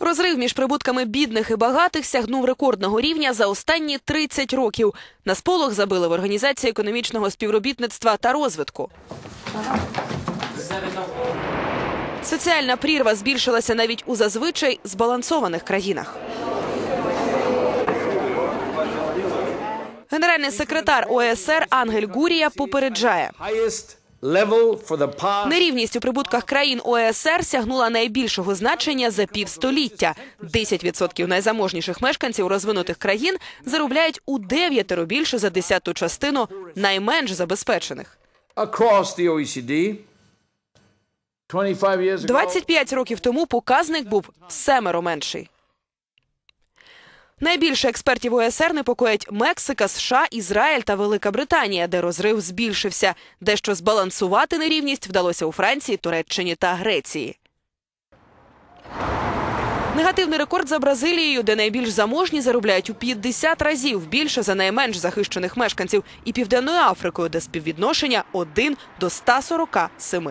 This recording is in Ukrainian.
Розрив між прибутками бідних і багатих сягнув рекордного рівня за останні 30 років. На сполох забили в Організації економічного співробітництва та розвитку. Соціальна прірва збільшилася навіть у зазвичай збалансованих країнах. Генеральний секретар ОСР Ангель Гурія попереджає. Нерівність у прибутках країн ОЕСР сягнула найбільшого значення за півстоліття. 10% найзаможніших мешканців розвинутих країн заробляють у дев'ятеро більше за десяту частину найменш забезпечених. across the OECD. 25 25 років тому показник був семеро менший. Найбільше експертів ОСР непокоять Мексика, США, Ізраїль та Велика Британія, де розрив збільшився. Дещо збалансувати нерівність вдалося у Франції, Туреччині та Греції. Негативний рекорд за Бразилією, де найбільш заможні заробляють у 50 разів більше за найменш захищених мешканців, і Південною Африкою, де співвідношення 1 до 147.